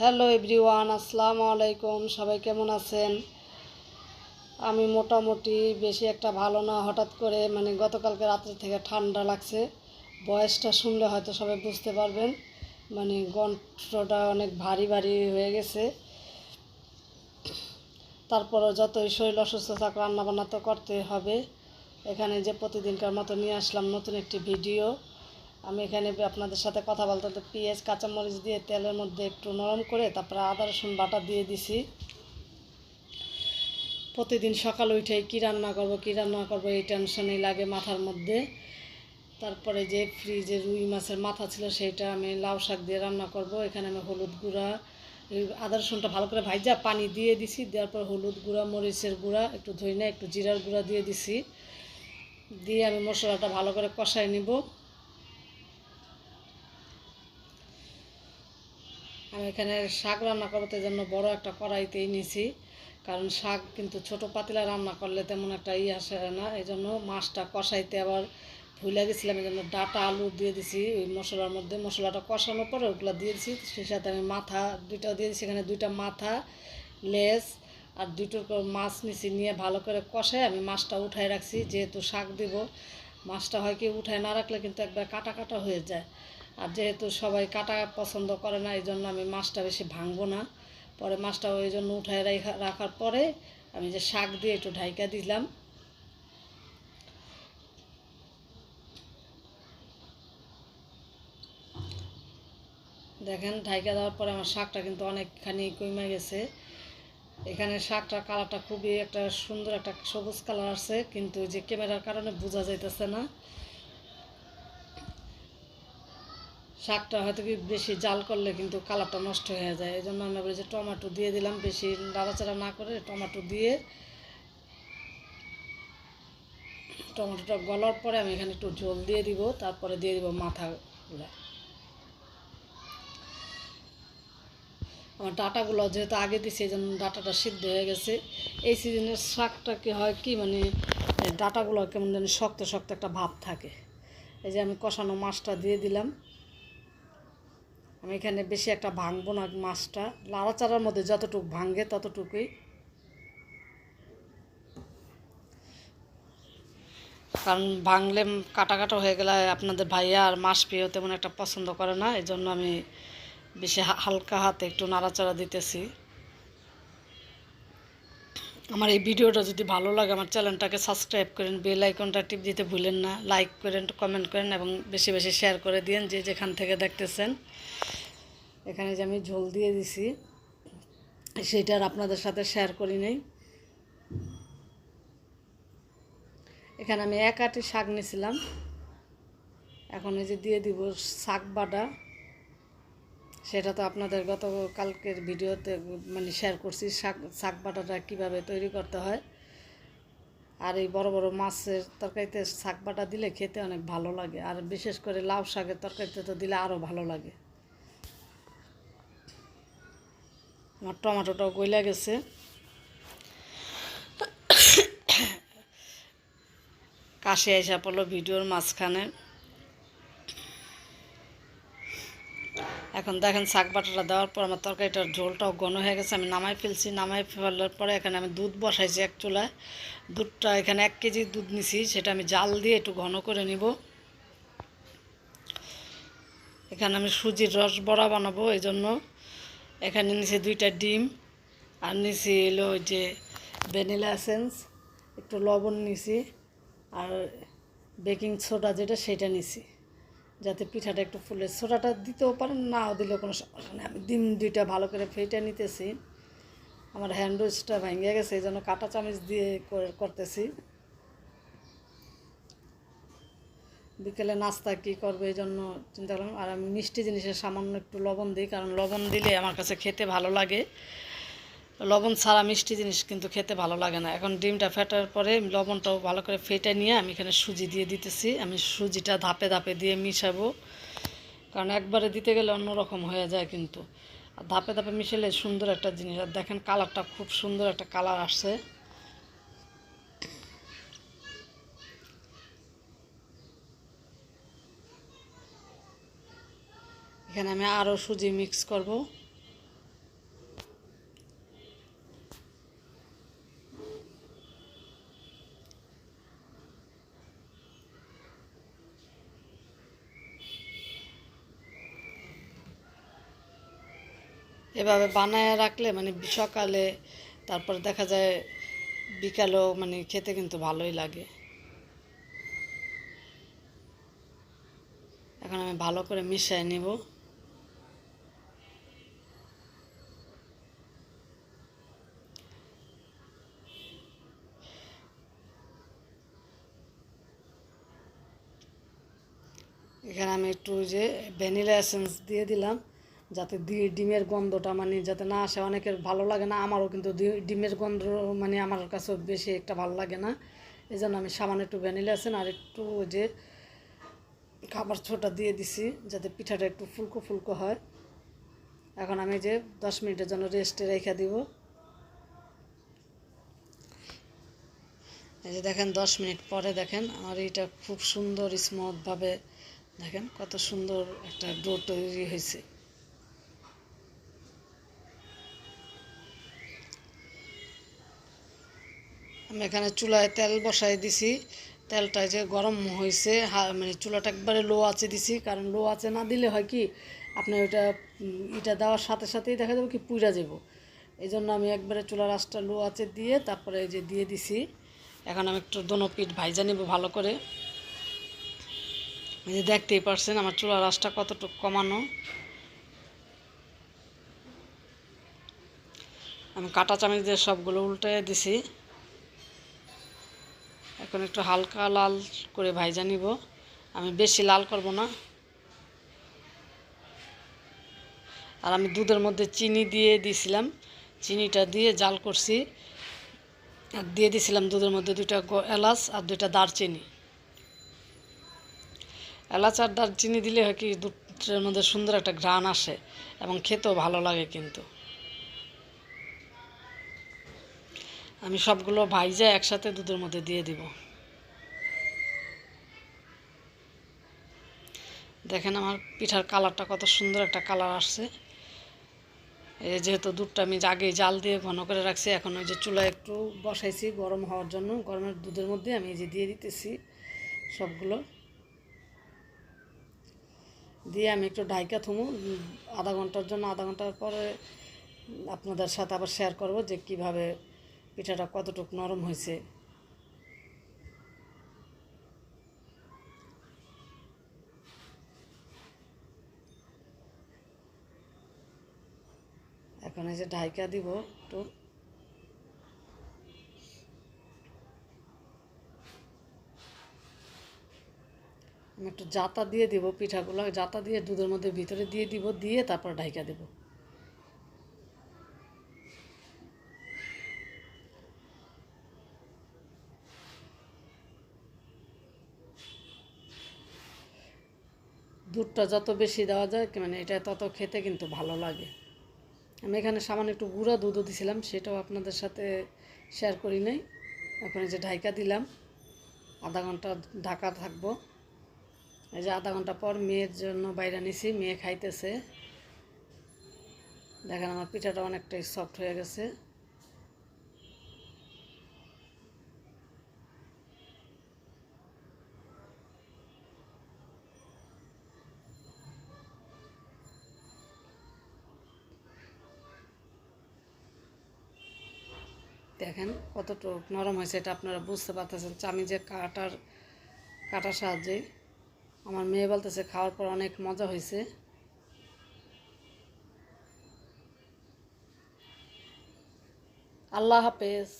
Hello everyone, আসসালামু আলাইকুম। সবাই কেমন আছেন? আমি মোটামুটি বেশি একটা ভালো না, হঠাৎ করে মানে গতকালকে রাত্রে থেকে ঠান্ডা লাগছে। বয়সটা শুনলে হয়তো সবাই বুঝতে পারবেন মানে কণ্ঠটা অনেক ভারী ভারী হয়ে গেছে। তারপরও যতই শরীর অসুস্থ থাক, রান্নাবান্না তো করতে হবে। এখানে যে প্রতিদিনকার মতো নিয়ে আসলাম নতুন একটি ভিডিও। আমি এখানে আপনাদের সাথে কথা বলতে তো পেঁয়াজ, কাঁচামরিচ দিয়ে তেলের মধ্যে একটু নরম করে তারপরে আদা, রসুন, বাটা দিয়ে দিছি। প্রতিদিন সকাল উঠে কী রান্না করব, কী রান্না করব এই টেনশনই লাগে মাথার মধ্যে। তারপরে যে ফ্রিজে রুই মাছের মাথা ছিল সেইটা আমি লাউ শাক দিয়ে রান্না করব। এখানে আমি হলুদ গুঁড়া আদা, রসুনটা ভালো করে ভাইজা পানি দিয়ে দিছি, দেওয়ার পর হলুদ গুঁড়া, মরিচের গুঁড়া, একটু ধইনা, একটু জিরার গুঁড়া দিয়ে দিছি। দিয়ে আমি মশলাটা ভালো করে কষাই নিব। আমি এখানে শাক রান্না করতে জন্য বড় একটা কড়াইতেই নিছি। কারণ শাক কিন্তু ছোট পাতিলা রান্না করলে তেমন একটা ই আসে না। এই জন্য মাছটা কষাইতে আবার ভুলে গেছিলাম এই জন্য ডাটা, আলু দিয়ে দিছি। ওই মশলার মধ্যে মশলাটা কষানোর পরে ওগুলো দিয়ে দিছি। সেই সাথে আমি মাথা দুইটা দিয়ে দিছি। এখানে দুইটা মাথা লেস আর দুটো করে মাছ নিছি নিয়ে ভালো করে কষাই আমি মাছটা উঠায় রাখছি। যেহেতু শাক দিব, মাছটা হয় কি উঠায় না রাখলে কিন্তু একবার কাটা কাটা হয়ে যায়। আর যেহেতু সবাই কাটা পছন্দ করে না এই জন্য আমি মাছটা বেশি ভাঙবো না। পরে মাছটা ওই জন্য উঠায় রাখা- রাখার পরে আমি যে শাক দিয়ে একটু ঢাইকা দিলাম। দেখেন, ঢাইকা দেওয়ার পরে আমার শাকটা কিন্তু অনেকখানি কমে গেছে। এখানে শাকটার কালারটা খুবই একটা সুন্দর একটা সবুজ কালার আছে কিন্তু যে ক্যামেরার কারণে বোঝা যাইতেছে না। শাকটা হয়তো কি বেশি জাল করলে কিন্তু কালারটা নষ্ট হয়ে যায়। এই জন্য আমি বলি যে টমেটো দিয়ে দিলাম, বেশি নাড়াচাড়া না করে টমেটো দিয়ে টমেটোটা গলার পরে আমি এখানে একটু জল দিয়ে দিব, তারপরে দিয়ে দিব মাথাগুলা আমার ডাটাগুলো যেহেতু আগে দিছি, এই জন্য ডাটাটা সিদ্ধ হয়ে গেছে। এই সিজনের শাকটা কি হয় কি মানে ডাটাগুলো কেমন যেন শক্ত শক্ত একটা ভাব থাকে। এই যে আমি কষানো মাছটা দিয়ে দিলাম। আমি এখানে বেশি একটা ভাঙবো না মাছটা। লাড়াচাড়ার মধ্যে যতটুকু ভাঙে ততটুকুই। কারণ ভাঙলে কাটা কাটা হয়ে গেলে আপনাদের ভাইয়া আর মাছ পেয়েও তেমন একটা পছন্দ করে না এই জন্য আমি বেশি হালকা হাতে একটু নাড়াচাড়া দিতেছি। আমার এই ভিডিওটা যদি ভালো লাগে, আমার চ্যানেলটাকে সাবস্ক্রাইব করেন বেল আইকনটা টিপ দিতে ভুলেন না লাইক করেন কমেন্ট করেন এবং বেশি বেশি শেয়ার করে দিন যে যেখান থেকে দেখতেছেন। এখানে যে আমি ঝোল দিয়ে দিছি, সেটা আর আপনাদের সাথে শেয়ার করি নেই। এখানে আমি এক আটি শাক নিয়েছিলাম। এখন এই যে দিয়ে দিব শাক বাটা। সেটা তো আপনাদের গত কালকের ভিডিওতে মানে শেয়ার করছি, শাক শাক বাটাটা কীভাবে তৈরি করতে হয়। আর এই বড় বড় মাছের তরকারিতে শাক বাটা দিলে খেতে অনেক ভালো লাগে, আর বিশেষ করে লাউ শাকের তরকারিতে তো দিলে আরও ভালো লাগে। আমার টমেটোটাও গইলা গেছে। কাশি এসে পড়ল ভিডিওর মাঝখানে। এখন দেখেন শাক বাটাটা দেওয়ার পর আমার তরকারিটার ঝোলটাও ঘন হয়ে গেছে। আমি নামাই ফেলছি, নামাই ফেলার পরে এখানে আমি দুধ বসাইছি এক চুলায়। দুধটা এখানে এক কেজি দুধ নিছি, সেটা আমি জাল দিয়ে একটু ঘন করে নিব। এখানে আমি সুজির রস বড়া বানাবো এই জন্য এখানে নিচে দুইটা ডিম, আর নিচে এলো ওই যে ভ্যানিলা এসেন্স, একটু লবণ নিছি, আর বেকিং সোডা যেটা সেটা নিছি। যাতে পিঠাটা একটু ফুলে। সোডাটা দিতেও পারেন, নাও দিলেও কোনো সমস্যা নেই। আমি ডিম দুইটা ভালো করে ফেটে নিতেছি। আমার হ্যান্ডউইচটা ভেঙে গেছে, এই জন্য কাঁটা চামচ দিয়ে করে- করতেছি। বিকেলে নাস্তা কী করবে এই জন্য চিন্তা করলাম। আর আমি মিষ্টি জিনিসের সামান্য একটু লবণ দিই, কারণ লবণ দিলে আমার কাছে খেতে ভালো লাগে। লবণ ছাড়া মিষ্টি জিনিস কিন্তু খেতে ভালো লাগে না। এখন ডিমটা ফেটার পরে লবণটাও ভালো করে ফেটে নিয়ে আমি এখানে সুজি দিয়ে দিতেছি। আমি সুজিটা ধাপে ধাপে দিয়ে মিশাবো। কারণ একবারে দিতে গেলে অন্যরকম হয়ে যায় কিন্তু। আর ধাপে ধাপে মিশালে সুন্দর একটা জিনিস। আর দেখেন কালারটা খুব সুন্দর একটা কালার আসছে। এখানে আমি আরও সুজি মিক্স করব। এভাবে বানায় রাখলে মানে সকালে তারপর দেখা যায় বিকালেও মানে খেতে কিন্তু ভালোই লাগে। এখন আমি ভালো করে মিশিয়ে নিব। এখানে আমি একটু যে ভ্যানিলা এসেন্স দিয়ে দিলাম। যাতে ডিমের গন্ধটা মানে যাতে না আসে, অনেকের ভালো লাগে না, আমারও কিন্তু ডিমের গন্ধ মানে আমার কাছে বেশি একটা ভালো লাগে না। এই জন্য আমি সামান্য একটু ভ্যানিলা এসেন আর একটু ওই যে খাবার ছোটা দিয়ে দিছি, যাতে পিঠাটা একটু ফুলকো ফুলকো হয়। এখন আমি যে দশ মিনিটের জন্য রেস্টে রেখে দিব। এই যে দেখেন, দশ মিনিট পরে দেখেন, আমার এইটা খুব সুন্দর স্মুথভাবে দেখেন, কত সুন্দর একটা ডো তৈরি হয়েছে। আমি এখানে চুলায় তেল বসাই দিছি। তেলটা যে গরম হয়েছে মানে চুলাটা একবারে লো আছে দিছি। কারণ লো আছে না দিলে হয় কি আপনার ওইটা এটা দেওয়ার সাথে সাথেই দেখা যাবে কি পুইরা যাব। এই জন্য আমি একবারে চুলার আঁচটা লো আছে দিয়ে তারপরে এই যে দিয়ে দিছি। এখন আমি একটু দোনো পিঠ ভাইজা নিব ভালো করে। এই যে দেখতেই পারছেন আমার চুলার আঁচটা কতটুকু কমানো। আমি কাটা চামচ দিয়ে সবগুলো উল্টে দিছি। এখন একটু হালকা লাল করে ভাইজা নিব। আমি বেশি লাল করব না। আর আমি দুধের মধ্যে চিনি দিয়ে দিয়েছিলাম চিনিটা দিয়ে জাল করছি। আর দিয়ে দিয়েছিলাম দুধের মধ্যে দুইটা এলাচ আর দুইটা দারচিনি। এলাচ আর দারচিনি দিলে হয় কি, দুধের মধ্যে সুন্দর একটা ঘ্রাণ আসে এবং খেতেও ভালো লাগে কিন্তু। আমি সবগুলো ভাইজা একসাথে দুধের মধ্যে দিয়ে দিব। দেখেন আমার পিঠার কালারটা কত সুন্দর একটা কালার আসছে। এই যেহেতু দুধটা আমি আগে জাল দিয়ে ঘন করে রাখছি, এখন ওই যে চুলায় একটু বসাইছি গরম হওয়ার জন্য। গরমের দুধের মধ্যে আমি এই যে দিয়ে দিতেছি সবগুলো। দিয়ে আমি একটু ডাইকা থুমু আধা ঘণ্টার জন্য, আধা ঘণ্টার পরে আপনাদের সাথে আবার শেয়ার করব যে কীভাবে পিঠাটা কতটুকু নরম হয়েছে। এখন এই যে ঢাইকা দিব একটু। আমি একটু জাতা দিয়ে দিব পিঠাগুলো, জাতা দিয়ে দুধের মধ্যে ভিতরে দিয়ে দিব, দিয়ে তারপর ঢাইকা দেব। দুধটা যত বেশি দেওয়া যায় মানে এটা তত খেতে কিন্তু ভালো লাগে। আমি এখানে সামান্য একটু গুঁড়া দুধও দিছিলাম, সেটাও আপনাদের সাথে শেয়ার করি নাই। এখন যে ঢাইকা দিলাম, আধা ঘণ্টা ঢাকা থাকব। এই যে আধা ঘণ্টা পর মেয়ের জন্য বাইরে নিছি, মেয়ে খাইতেছে। দেখেন আমার পিঠাটা অনেকটাই সফট হয়ে গেছে। দেখেন কতটুকু নরম হয়েছে, এটা আপনারা বুঝতে পারতেছেন। আমি যে কাটার কাটার সাহায্যে আমার মেয়ে বলতেছে খাওয়ার পর অনেক মজা হয়েছে। আল্লাহ হাফেজ।